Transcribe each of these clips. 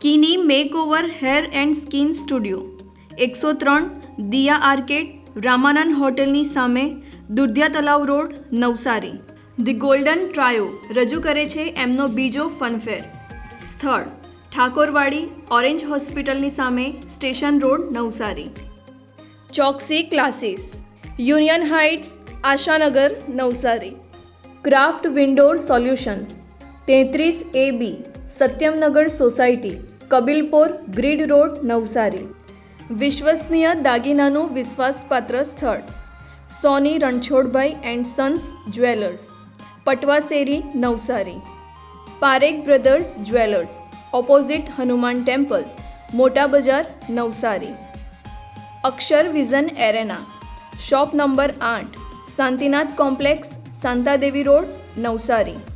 કિની makeover hair and skin studio, એકસો ત્રણ, Diya arcade, Ramanand હોટેલની સામે Dudhiya Talav road, Navsari. The Golden Trio રજૂ કરે છે એમનો બીજો ફનફેર. સ્થળ, ઠાકોરવાડી, ઓરેન્જ હોસ્પિટલની સામે, station road, Navsari. Choksi classes, union heights, Ashanagar, Navsari. Craft window solutions, તેત્રીસ A B. Satyamnagar society, Kabilpor, grid road, Navsari. વિશ્વસનીય દાગીનાનું વિશ્વાસપાત્ર સ્થળ. Soni Ranchhodbhai and sons jewellers. Patvaseri, Navsari. Parekh brothers jewellers. Opposite Hanuman temple, Mota Bazar, Navsari. Akshar vision arena. Shop number આઠ, Shantinath complex, Shantadevi road, Navsari.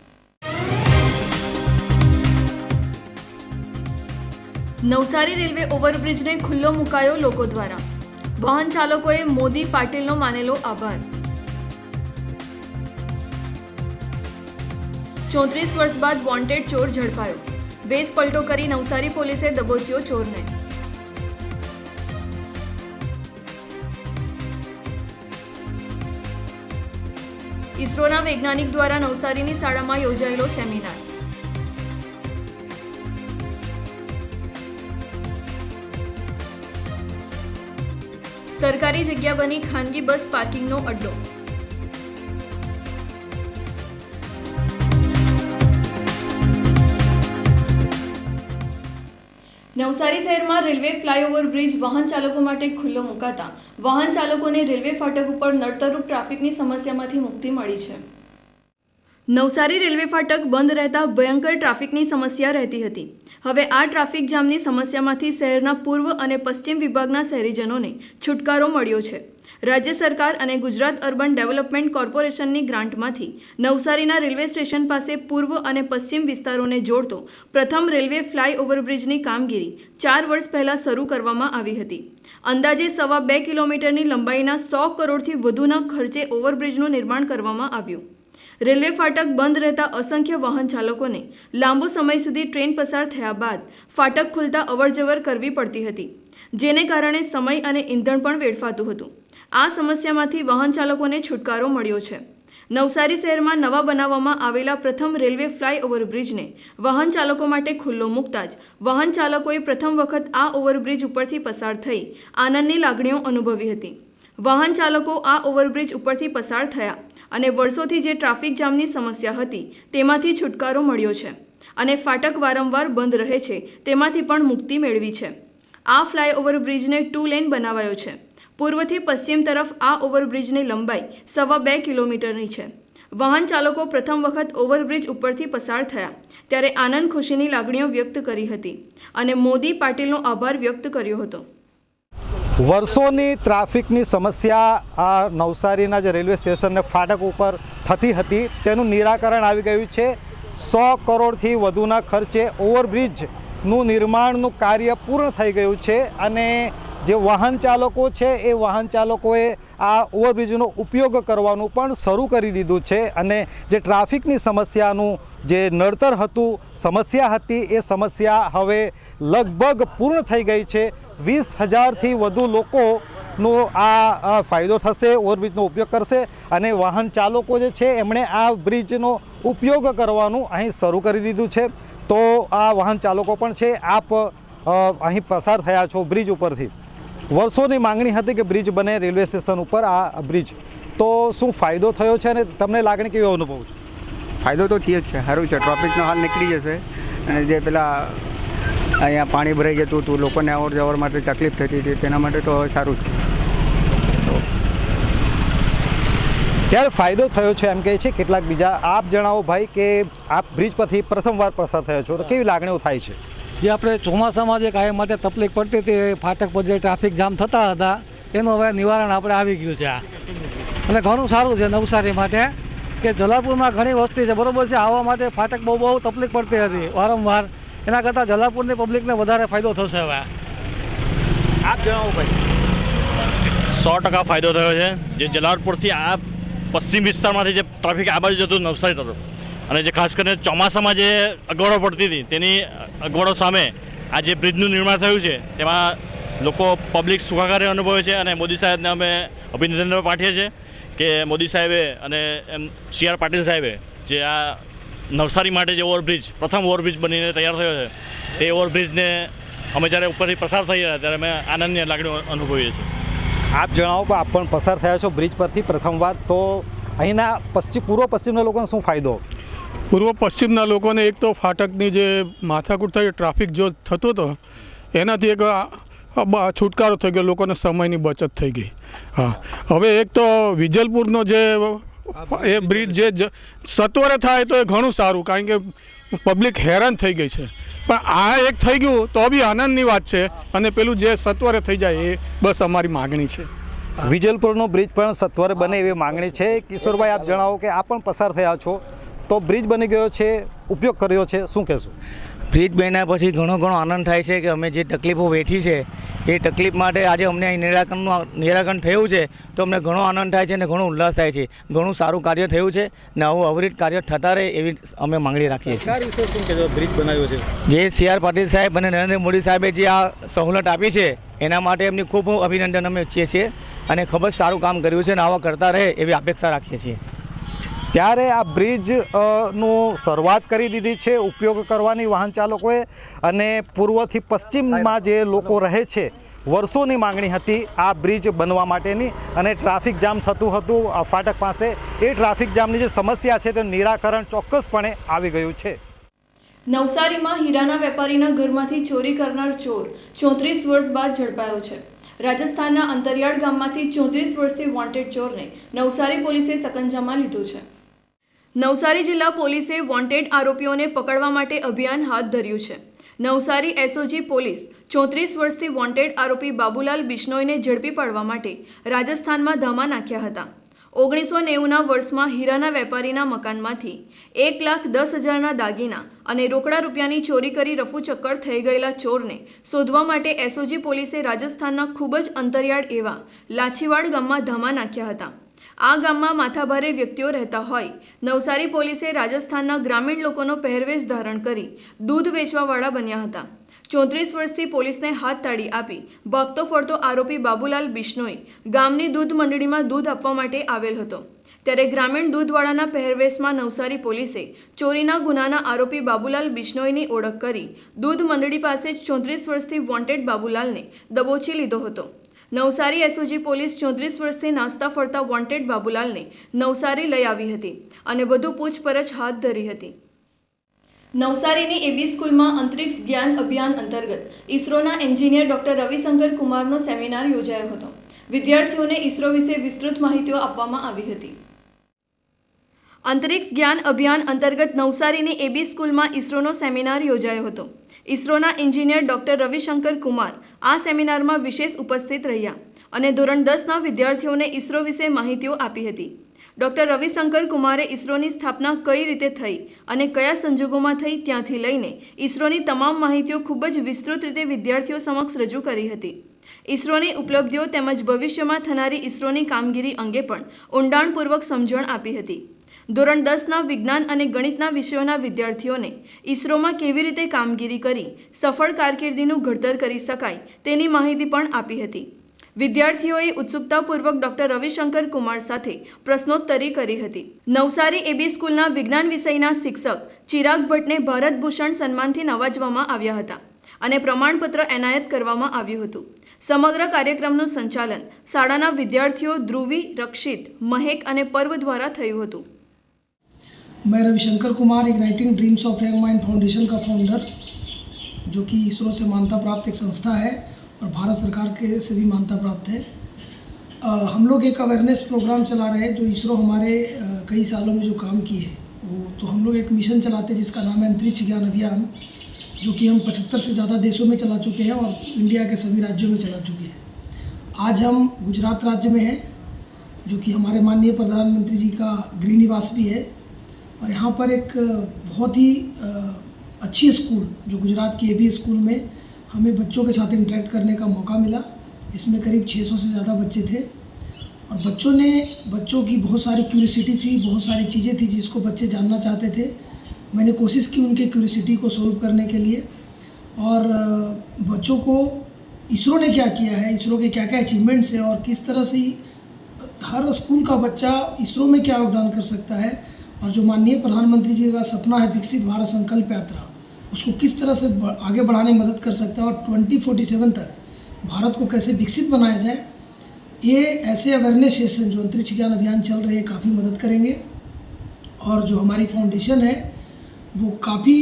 Navsari railway ઓવરબ્રિજને ખુલ્લો મુકાયો લોકો દ્વારા. વાહન ચાલકોએ મોદી પાટીલનો માનેલો આભાર. ચોત્રીસ વર્ષ બાદ વોન્ટેડ ચોર ઝડપાયો. વેશ પલટો કરી નવસારી પોલીસે દબોચ્યો ચોરને. ઇસરોના વૈજ્ઞાનિક દ્વારા નવસારીની શાળામાં યોજાયેલો સેમિનાર. સરકારી જગ્યા બની ખાનગી બસ પાર્કિંગનો અડ્ડો. નવસારી શહેરમાં રેલવે ફ્લાયઓવર બ્રિજ વાહન ચાલકો માટે ખુલ્લો મુકાતા. વાહન ચાલકોને રેલવે ફાટક ઉપર નડતરૂપ ટ્રાફિકની સમસ્યામાંથી મુક્તિ મળી છે. નવસારી રેલવે ફાટક બંધ રહેતા ભયંકર ટ્રાફિકની સમસ્યા રહેતી હતી. હવે આ ટ્રાફિક જામની સમસ્યામાંથી શહેરના પૂર્વ અને પશ્ચિમ વિભાગના શહેરીજનોને છુટકારો મળ્યો છે. રાજ્ય સરકાર અને ગુજરાત અર્બન ડેવલપમેન્ટ કોર્પોરેશનની ગ્રાન્ટમાંથી નવસારીના રેલવે સ્ટેશન પાસે પૂર્વ અને પશ્ચિમ વિસ્તારોને જોડતો પ્રથમ રેલવે ફ્લાય ઓવરબ્રિજની કામગીરી ચાર વર્ષ પહેલાં શરૂ કરવામાં આવી હતી. અંદાજે સવા બે કિલોમીટરની લંબાઈના સો કરોડથી વધુના ખર્ચે ઓવરબ્રિજનું નિર્માણ કરવામાં આવ્યું. રેલવે ફાટક બંધ રહેતા અસંખ્ય વાહન ચાલકોને લાંબો સમય સુધી ટ્રેન પસાર થયા બાદ ફાટક ખુલતા અવરજવર કરવી પડતી હતી, જેને કારણે સમય અને ઈંધણ પણ વેડફાતું હતું. આ સમસ્યામાંથી વાહન ચાલકોને છુટકારો મળ્યો છે. નવસારી શહેરમાં નવા બનાવવામાં આવેલા પ્રથમ રેલવે ફ્લાય ઓવરબ્રિજને વાહન ચાલકો માટે ખુલ્લો મૂકતા જ વાહન ચાલકોએ પ્રથમ વખત આ ઓવરબ્રિજ ઉપરથી પસાર થઈ આનંદની લાગણીઓ અનુભવી હતી. વાહન ચાલકો આ ઓવરબ્રિજ ઉપરથી પસાર થયા. અને વર્ષોથી જે ટ્રાફિક જામની સમસ્યા હતી, તેમાંથી છુટકારો મળ્યો છે. અને ફાટક વારંવાર બંધ રહે છે, તેમાંથી પણ મુક્તિ મેળવી છે. આ ફ્લાયઓવર બ્રિજને ટુ લેન બનાવાયો છે. પૂર્વથી પશ્ચિમ તરફ આ ઓવરબ્રિજની લંબાઈ સવા બે કિલોમીટરની છે. વાહન ચાલકો પ્રથમ વખત ઓવરબ્રિજ ઉપરથી પસાર થયા, ત્યારે આનંદ ખુશીની લાગણીઓ વ્યક્ત કરી હતી. અને મોદી પાટીલનો આભાર વ્યક્ત કર્યો હતો. વર્ષોની ટ્રાફિકની સમસ્યા આ નવસારીના જે રેલવે સ્ટેશનને ફાટક ઉપર થતી હતી, તેનું નિરાકરણ આવી ગયું છે. સો કરોડથી વધુના ખર્ચે ઓવરબ્રિજનું નિર્માણનું કાર્ય પૂર્ણ થઈ ગયું છે અને જે વાહન ચાલકો છે, એ વાહન ચાલકોએ આ ઓવરબ્રિજનો ઉપયોગ કરવાનું પણ શરૂ કરી દીધું છે અને જે ટ્રાફિકની સમસ્યાનું જે નડતર હતું, સમસ્યા હતી, એ સમસ્યા હવે લગભગ પૂર્ણ થઈ ગઈ છે. વીસ હજારથી વધુ લોકોનો આ ફાયદો થશે, ઓવરબ્રિજનો ઉપયોગ કરશે અને વાહન ચાલકો જે છે એમણે આ બ્રિજનો ઉપયોગ કરવાનું અહીં શરૂ કરી દીધું છે. તો આ વાહન ચાલકો પણ છે, આપ અહીં પસાર થયા છો બ્રિજ ઉપરથી. વર્ષોની માંગણી હતી કે બ્રિજ બને રેલવે સ્ટેશન ઉપર આ બ્રિજ. તો શું ફાયદો થયો છે અને તમને લાગણી કેવી અનુભવ છે? ફાયદો તો થયો જ છે. સારું છે. ટ્રાફિકનો હાલ નીકળી જશે. અને જે પેલા અહીંયા પાણી ભરાઈ જતું હતું. લોકોને અવર જવર માટે તકલીફ થતી હતી. તેના માટે તો હવે સારું છે ત્યારે ફાયદો થયો છે એમ કહે છે કેટલાક બીજા. આપ જણાવો ભાઈ કે આપ બ્રિજ પરથી પ્રથમવાર પસાર થયો છો. તો કેવી લાગણીઓ થાય છે? જે આપણે ચોમાસામાં જે કાયમ માટે તકલીફ પડતી હતી ફાટક પર જે ટ્રાફિક જામ થતા હતા એનું હવે નિવારણ આપણે આવી ગયું છે આ. અને ઘણું સારું છે નવસારી માટે કે જલાપુરમાં ઘણી વસ્તી છે. બરોબર છે આવવા માટે ફાટક બહુ બહુ તકલીફ પડતી હતી. વારંવાર એના કરતાં જલાપુરની પબ્લિકને વધારે ફાયદો થશે હવે. આપ જણાવો ભાઈ. સો ટકા ફાયદો થયો છે. જે જલાલપુરથી આ પશ્ચિમ વિસ્તારમાંથી જે ટ્રાફિક આ બાજુ જતું નવસારી તરફ. અને જે ખાસ કરીને ચોમાસામાં જે અગવડો પડતી હતી તેની અગવડો સામે આ જે બ્રિજનું નિર્માણ થયું છે તેમાં લોકો પબ્લિક સુખાકારી અનુભવે છે અને મોદી સાહેબને અમે અભિનંદન પાઠીએ છીએ કે મોદી સાહેબે અને એમ સી આર પાટીલ સાહેબે જે આ નવસારી માટે જે ઓવરબ્રિજ પ્રથમ ઓવરબ્રિજ બનીને તૈયાર થયો છે તે ઓવરબ્રિજને અમે જ્યારે ઉપરથી પસાર થઈ રહ્યા ત્યારે અમે આનંદની લાગણીઓ અનુભવીએ છીએ. આપ જણાવો કે આપ પણ પસાર થયા છો બ્રિજ પરથી પ્રથમવાર તો અહીંના પશ્ચિમ પૂર્વ પશ્ચિમના લોકોને શું ફાયદો? પૂર્વ પશ્ચિમના લોકોને એક તો ફાટકની જે માથાકૂટ થઈ ટ્રાફિક જો થતો હતો એનાથી એક છુટકારો થઈ ગયો લોકોને સમયની બચત થઈ ગઈ. હા. હવે એક તો વિજલપુરનો જે એ બ્રિજ જે સત્વરે થાય તો એ ઘણું સારું કારણ કે પબ્લિક હેરાન થઈ ગઈ છે. પણ આ એક થઈ ગયું તો બી આનંદની વાત છે અને પેલું જે સત્વરે થઈ જાય એ બસ અમારી માગણી છે. વિજલપુરનો બ્રિજ પણ સત્વરે બને એવી માંગણી છે. કિશોરભાઈ આપ જણાવો કે આ પણ પસાર થયા છો. તો બ્રિજ બની ગયો છે ઉપયોગ કર્યો છે શું કહેશો? બ્રિજ બન્યા પછી ઘણો ઘણો આનંદ થાય છે કે અમે જે તકલીફો વેઠી છે એ તકલીફ માટે આજે અમને અહીં નિરાકરણનું નિરાકરણ થયું છે તો અમને ઘણો આનંદ થાય છે અને ઘણો ઉલ્લાસ થાય છે. ઘણું સારું કાર્ય થયું છે ને આવું અવિરત કાર્ય થતા રહે એવી અમે માંગણી રાખીએ છીએ. બ્રિજ બનાવ્યો છે. જે સી આર પાટીલ સાહેબ અને નરેન્દ્ર મોદી સાહેબે જે આ સહુલત આપી છે એના માટે એમની ખૂબ ખૂબ અભિનંદન અમે ઈચ્છીએ છીએ અને ખૂબ જ સારું કામ કર્યું છે અને આવા કરતા રહે એવી અપેક્ષા રાખીએ છીએ. ત્યારે આ બ્રિજનું શરૂઆત કરી દીધી છે ઉપયોગ કરવાની વાહન ચાલકોએ અને પૂર્વથી પશ્ચિમમાં જે લોકો રહે છે, વર્ષોની માંગણી હતી આ બ્રિજ બનવા માટેની અને ટ્રાફિક જામ થતું હતું. ફાટક પાસે એ ટ્રાફિક જામની જે સમસ્યા છે તે નિરાકરણ ચોક્કસપણે આવી ગયું છે. નવસારીમાં હીરાના વેપારીના ઘરમાંથી ચોરી કરનાર ચોર ચોત્રીસ વર્ષ બાદ ઝડપાયો છે. રાજસ્થાનના અંતરિયાળ ગામમાંથી ચોત્રીસ વર્ષથી વોન્ટેડ ચોરને નવસારી પોલીસે સકંજામાં લીધો છે. નવસારી જિલ્લા પોલીસે વોન્ટેડ આરોપીઓને પકડવા માટે અભિયાન હાથ ધર્યું છે. નવસારી એસઓજી પોલીસ ચોત્રીસ વર્ષથી વોન્ટેડ આરોપી બાબુલાલ બિશ્નોઈને ઝડપી પાડવા માટે રાજસ્થાનમાં ધામા નાખ્યા હતા. ઓગણીસો નેવુંના વર્ષમાં હીરાના વેપારીના મકાનમાંથી એક લાખ દસ હજારના દાગીના અને રોકડા રૂપિયાની ચોરી કરી રફુચક્કર થઈ ગયેલા ચોરને શોધવા માટે એસઓજી પોલીસે રાજસ્થાનના ખૂબ જ અંતરિયાળ એવા લાછીવાડ ગામમાં ધામા નાખ્યા હતા. આ ગામમાં માથાભારે વ્યક્તિઓ રહેતા હોય. નવસારી પોલીસે રાજસ્થાનના ગ્રામીણ લોકોનો પહેરવેશ ધારણ કરી દૂધ વેચવાવાળા બન્યા હતા. ચોત્રીસ વર્ષથી પોલીસને હાથ તાળી આપી ભાગતો ફરતો આરોપી બાબુલાલ બિશ્નોઈ ગામની દૂધ મંડળીમાં દૂધ આપવા માટે આવેલ હતો. ત્યારે ગ્રામીણ દૂધવાળાના પહેરવેશમાં નવસારી પોલીસે ચોરીના ગુનાના આરોપી બાબુલાલ બિશ્નોઈની ઓળખ કરી દૂધ મંડળી પાસે ચોત્રીસ વર્ષથી વોન્ટેડ બાબુલાલને દબોચી લીધો હતો. નવસારી એસઓજી પોલીસ ચોત્રીસ વર્ષથી નાસ્તા ફરતા વોન્ટેડ બાબુલાલને નવસારી લઈ આવી હતી અને વધુ પૂછપરછ હાથ ધરી હતી. નવસારીની એબી સ્કૂલમાં અંતરિક્ષ જ્ઞાન અભિયાન અંતર્ગત ઇસરોના એન્જિનિયર ડોક્ટર રવિશંકર કુમારનો સેમિનાર યોજાયો હતો. વિદ્યાર્થીઓને ઇસરો વિશે વિસ્તૃત માહિતીઓ આપવામાં આવી હતી. અંતરિક્ષ જ્ઞાન અભિયાન અંતર્ગત નવસારીની એબી સ્કૂલમાં ઇસરોનો સેમિનાર યોજાયો હતો. ઇસરોના એન્જિનિયર ડોક્ટર રવિશંકર કુમાર આ સેમિનારમાં વિશેષ ઉપસ્થિત રહ્યા અને ધોરણ દસના વિદ્યાર્થીઓને ઇસરો વિશે માહિતીઓ આપી હતી. ડોક્ટર રવિશંકર કુમારે ઇસરોની સ્થાપના કઈ રીતે થઈ અને કયા સંજોગોમાં થઈ ત્યાંથી લઈને ઇસરોની તમામ માહિતીઓ ખૂબ જ વિસ્તૃત રીતે વિદ્યાર્થીઓ સમક્ષ રજૂ કરી હતી. ઇસરોની ઉપલબ્ધિઓ તેમજ ભવિષ્યમાં થનારી ઇસરોની કામગીરી અંગે પણ ઊંડાણપૂર્વક સમજણ આપી હતી. ધોરણ દસના વિજ્ઞાન અને ગણિતના વિષયોના વિદ્યાર્થીઓને ઇસરોમાં કેવી રીતે કામગીરી કરી, સફળ કારકિર્દીનું ઘડતર કરી શકાય તેની માહિતી પણ આપી હતી. વિદ્યાર્થીઓએ ઉત્સુકતાપૂર્વક ડોક્ટર રવિશંકર કુમાર સાથે પ્રશ્નોત્તરી કરી હતી. નવસારી એબી સ્કૂલના વિજ્ઞાન વિષયના શિક્ષક ચિરાગ ભટ્ટને ભારત ભૂષણ સન્માનથી નવાજવામાં આવ્યા હતા અને પ્રમાણપત્ર એનાયત કરવામાં આવ્યું હતું. સમગ્ર કાર્યક્રમનું સંચાલન શાળાના વિદ્યાર્થીઓ ધ્રુવી, રક્ષિત, મહેક અને પર્વ દ્વારા થયું હતું. मैं Ravishankar Kumar igniting dreams of young mind foundation का फाउंडर जो कि इसरो से मान्यता प्राप्त एक संस्था है और भारत सरकार के से भी मान्यता प्राप्त है। अ, हम लोग एक अवेयरनेस प्रोग्राम चला रहे हैं जो इसरो हमारे अ, कई सालों में जो काम किए है। वो तो हम लोग एक मिशन चलाते हैं जिसका नाम है अंतरिक्ष ज्ञान अभियान जो कि हम पचहत्तर से ज़्यादा देशों में चला चुके हैं और इंडिया के सभी राज्यों में चला चुके हैं। आज हम गुजरात राज्य में हैं जो कि हमारे माननीय प्रधानमंत्री जी का गृह निवास भी है। और यहाँ पर एक बहुत ही अच्छी स्कूल, जो गुजरात की ए बी स्कूल में हमें बच्चों के साथ इंटरेक्ट करने का मौका मिला। इसमें करीब 600 से ज़्यादा बच्चे थे। और बच्चों ने, बच्चों की बहुत सारी क्यूरियोसिटी थी, बहुत सारी चीज़ें थी जिसको बच्चे जानना चाहते थे। मैंने कोशिश की उनके क्यूरियोसिटी को सोल्व करने के लिए। और बच्चों को इसरो ने क्या किया है, इसरो के क्या क्या अचीवमेंट्स हैं और किस तरह से हर स्कूल का बच्चा इसरो में क्या योगदान कर सकता है और जो माननीय प्रधानमंत्री जी का सपना है विकसित भारत संकल्प यात्रा उसको किस तरह से ब- आगे बढ़ाने में मदद कर सकता है और ट्वेंटी फोर्टी सेवन तक भारत को कैसे विकसित बनाया जाए ये ऐसे अवेयरनेस सेशन जो अंतरिक्ष ज्ञान अभियान चल रहे हैं काफ़ी मदद करेंगे और जो हमारी फाउंडेशन है वो काफ़ी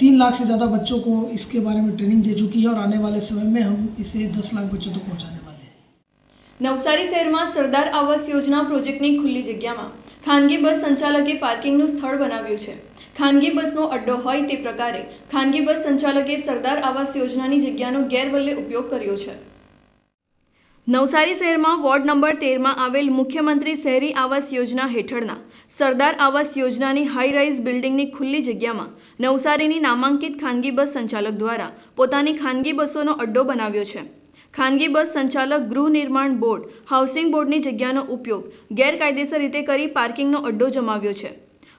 तीन लाख से ज़्यादा बच्चों को इसके बारे में ट्रेनिंग दे चुकी है और आने वाले समय में हम इसे दस लाख बच्चों तक पहुंचाने वाले हैं નવસારી શહેરમાં સરદાર આવાસ યોજના પ્રોજેક્ટની ખુલ્લી જગ્યામાં ખાનગી બસ સંચાલકે પાર્કિંગનું સ્થળ બનાવ્યું છે. ખાનગી બસનો અડ્ડો હોય તે પ્રકારે ખાનગી બસ સંચાલકે સરદાર આવાસ યોજનાની જગ્યાનો ગેરવલ્લે ઉપયોગ કર્યો છે. નવસારી શહેરમાં વોર્ડ નંબર તેરમાં આવેલ મુખ્યમંત્રી શહેરી આવાસ યોજના હેઠળના સરદાર આવાસ યોજનાની હાઈ રાઇઝ બિલ્ડિંગની ખુલ્લી જગ્યામાં નવસારીની નામાંકિત ખાનગી બસ સંચાલક દ્વારા પોતાની ખાનગી બસોનો અડ્ડો બનાવ્યો છે. ખાનગી બસ સંચાલક ગૃહ નિર્માણ બોર્ડ હાઉસિંગ બોર્ડની જગ્યાનો ઉપયોગ, ગેરકાયદેસર રીતે કરી પાર્કિંગનો અડ્ડો જમાવ્યો છે.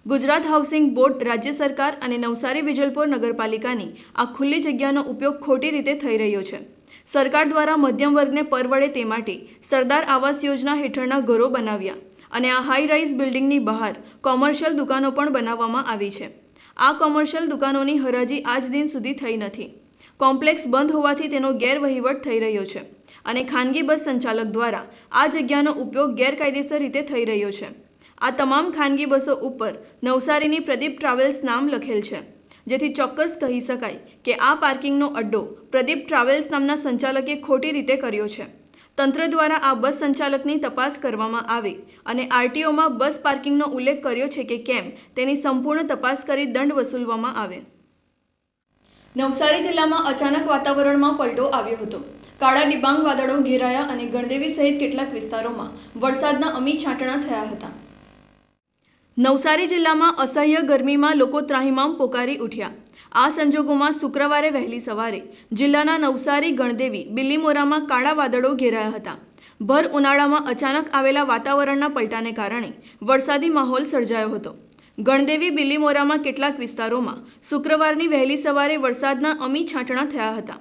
ગુજરાત હાઉસિંગ બોર્ડ રાજ્ય સરકાર અને નવસારી વિજલપોર નગરપાલિકાની આ ખુલ્લી જગ્યાનો ઉપયોગ ખોટી રીતે થઈ રહ્યો છે. સરકાર દ્વારા મધ્યમ વર્ગને પરવડે તે માટે સરદાર આવાસ યોજના હેઠળના ઘરો બનાવ્યા અને આ હાઈ રાઇઝ બિલ્ડિંગની બહાર કોમર્શિયલ દુકાનો પણ બનાવવામાં આવી છે. આ કોમર્શિયલ દુકાનોની હરાજી આજ દિન સુધી થઈ નથી. કોમ્પ્લેક્સ બંધ હોવાથી તેનો ગેરવહીવટ થઈ રહ્યો છે અને ખાનગી બસ સંચાલક દ્વારા આ જગ્યાનો ઉપયોગ ગેરકાયદેસર રીતે થઈ રહ્યો છે. આ તમામ ખાનગી બસો ઉપર નવસારીની પ્રદીપ ટ્રાવેલ્સ નામ લખેલ છે. જેથી ચોક્કસ કહી શકાય કે આ પાર્કિંગનો અડ્ડો પ્રદીપ ટ્રાવેલ્સ નામના સંચાલકે ખોટી રીતે કર્યો છે. તંત્ર દ્વારા આ બસ સંચાલકની તપાસ કરવામાં આવે અને આરટીઓમાં બસ પાર્કિંગનો ઉલ્લેખ કર્યો છે કે કેમ તેની સંપૂર્ણ તપાસ કરી દંડ વસૂલવામાં આવે. નવસારી જિલ્લામાં અચાનક વાતાવરણમાં પલટો આવ્યો હતો. કાળા ડિબાંગ વાદળો ઘેરાયા અને ગણદેવી સહિત કેટલાક વિસ્તારોમાં વરસાદના અમી છાંટણા થયા હતા. નવસારી જિલ્લામાં અસહ્ય ગરમીમાં લોકો ત્રાહિમામ પોકારી ઉઠ્યા. આ સંજોગોમાં શુક્રવારે વહેલી સવારે જિલ્લાના નવસારી, ગણદેવી બિલ્લીમોરામાં કાળા વાદળો ઘેરાયા હતા. ભર ઉનાળામાં અચાનક આવેલા વાતાવરણના પલટાને કારણે વરસાદી માહોલ સર્જાયો હતો. ગણદેવી બિલીમોરામાં કેટલાક વિસ્તારોમાં શુક્રવારની વહેલી સવારે વરસાદના અમી છાંટણા થયા હતા.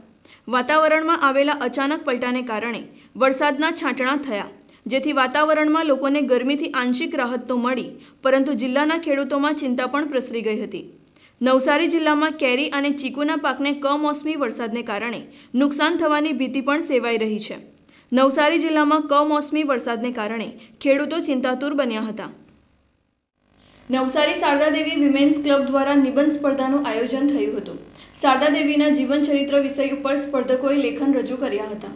વાતાવરણમાં આવેલા અચાનક પલટાને કારણે વરસાદના છાંટણા થયા. જેથી વાતાવરણમાં લોકોને ગરમીથી આંશિક રાહત તો મળી, પરંતુ જિલ્લાના ખેડૂતોમાં ચિંતા પણ પ્રસરી ગઈ હતી. નવસારી જિલ્લામાં કેરી અને ચીકુના પાકને કમોસમી વરસાદને કારણે નુકસાન થવાની ભીતિ પણ સેવાઈ રહી છે. નવસારી જિલ્લામાં કમોસમી વરસાદને કારણે ખેડૂતો ચિંતાતુર બન્યા હતા. નવસારી શારદા દેવી વિમેન્સ ક્લબ દ્વારા નિબંધ સ્પર્ધાનું આયોજન થયું હતું. શારદા દેવીના જીવન ચરિત્ર વિષય ઉપર સ્પર્ધકોએ લેખન રજૂ કર્યા હતા.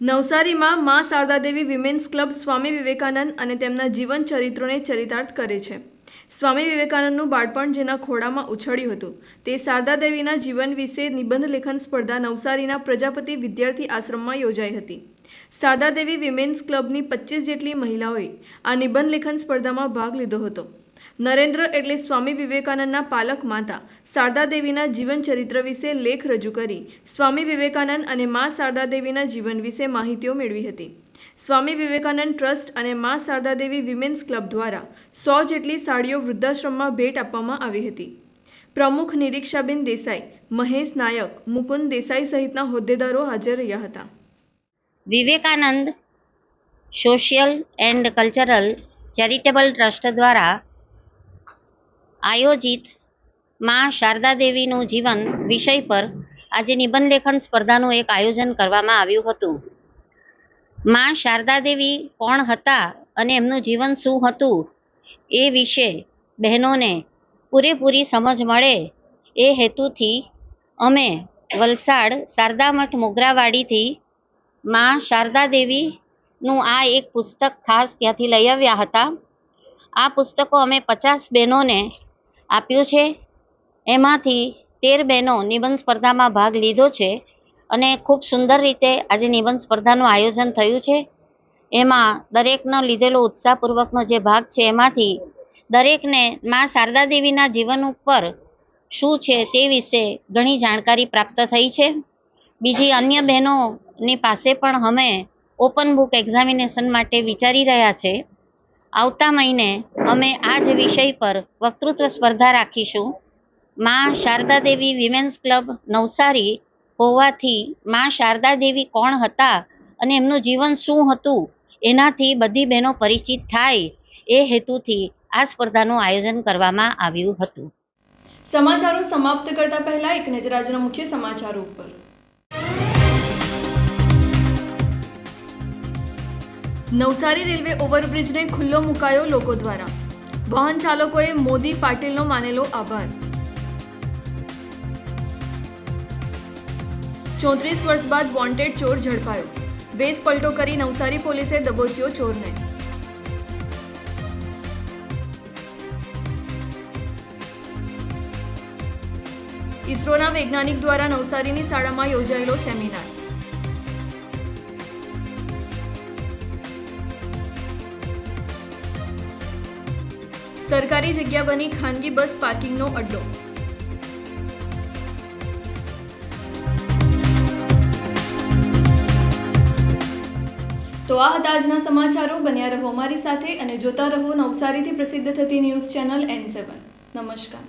નવસારીમાં મા શારદાદેવી વિમેન્સ ક્લબ સ્વામી વિવેકાનંદ અને તેમના જીવન ચરિત્રોને ચરિતાર્થ કરે છે. સ્વામી વિવેકાનંદનું બાળપણ જેના ખોળામાં ઉછળ્યું હતું. તે શારદાદેવીના જીવન વિશે નિબંધ લેખન સ્પર્ધા નવસારીના પ્રજાપતિ વિદ્યાર્થી આશ્રમમાં યોજાઈ હતી. શારદાદેવી વિમેન્સ ક્લબની પચીસ જેટલી મહિલાઓએ આ નિબંધ લેખન સ્પર્ધામાં ભાગ લીધો હતો. નરેન્દ્ર એટલે સ્વામી વિવેકાનંદના પાલક માતા શારદાદેવીના જીવન ચરિત્ર વિશે લેખ રજૂ કરી સ્વામી વિવેકાનંદ અને મા શારદાદેવીના જીવન વિશે માહિતીઓ મેળવી હતી. સ્વામી વિવેકાનંદ ટ્રસ્ટ અને મા શારદાદેવી વિમેન્સ ક્લબ દ્વારા સો જેટલી સાડીઓ વૃદ્ધાશ્રમમાં ભેટ આપવામાં આવી હતી. પ્રમુખ નિરીક્ષાબેન દેસાઈ, મહેશ નાયક, મુકુંદ દેસાઈ સહિતના હોદ્દેદારો હાજર રહ્યા હતા. Vivekananda social and cultural charitable trust દ્વારા આયોજિતમાં શારદા દેવીનું જીવન વિષય પર આજે નિબંધ લેખન સ્પર્ધાનું એક આયોજન કરવામાં આવ્યું હતું. માં શારદા દેવી કોણ હતા અને એમનું જીવન શું હતું એ વિશે બહેનોને પૂરેપૂરી સમજ મળે એ હેતુથી અમે વલસાડ શારદા મઠ મોગરાવાડીથી માં શારદા દેવીનું આ એક પુસ્તક ખાસ ત્યાંથી લઈ આવ્યા હતા. આ પુસ્તકો અમે પચાસ બહેનોને આપ્યું છે. એમાંથી તેર બહેનો નિબંધ સ્પર્ધામાં ભાગ લીધો છે અને ખૂબ સુંદર રીતે આજે નિબંધ સ્પર્ધાનું આયોજન થયું છે. એમાં દરેકનો લીધેલો ઉત્સાહપૂર્વકનો જે ભાગ છે એમાંથી દરેકને માં શારદા દેવીના જીવન ઉપર શું છે તે વિશે ઘણી જાણકારી પ્રાપ્ત થઈ છે. બીજી અન્ય બહેનોની પાસે પણ અમે ઓપન બુક એક્ઝામિનેશન માટે વિચારી રહ્યા છે. આવતા મહિને અમે આ જ વિષય પર વક્તૃત્વ સ્પર્ધા રાખીશું. માં શારદા દેવી વિમેન્સ ક્લબ નવસારી હોવાથી માં શારદા દેવી કોણ હતા અને એમનું જીવન શું હતું એનાથી બધી બહેનો પરિચિત થાય એ હેતુથી આ સ્પર્ધાનું આયોજન કરવામાં આવ્યું હતું. સમાચારો સમાપ્ત કરતા પહેલા એક નજર આજના મુખ્ય સમાચારો ઉપર. નવસારી રેલવે ઓવરબ્રિજને ખુલ્લો મુકાયો લોકો દ્વારા. વાહન ચાલકોએ મોદી પાટીલનો માનેલો આભાર. ચોત્રીસ વર્ષ બાદ વોન્ટેડ ચોર ઝડપાયો. વેશ પલટો કરી નવસારી પોલીસે દબોચ્યો ચોરને. ઇસરોના વૈજ્ઞાનિક દ્વારા નવસારીની શાળામાં યોજાયેલો સેમિનાર. સરકારી જગ્યા બની ખાનગી બસ પાર્કિંગનો અડ્ડો. તો આ હતા આજના સમાચારો. બન્યા રહો અમારી સાથે અને જોતા રહો નવસારીથી પ્રસિદ્ધ થતી ન્યૂઝ ચેનલ એન સેવન. નમસ્કાર.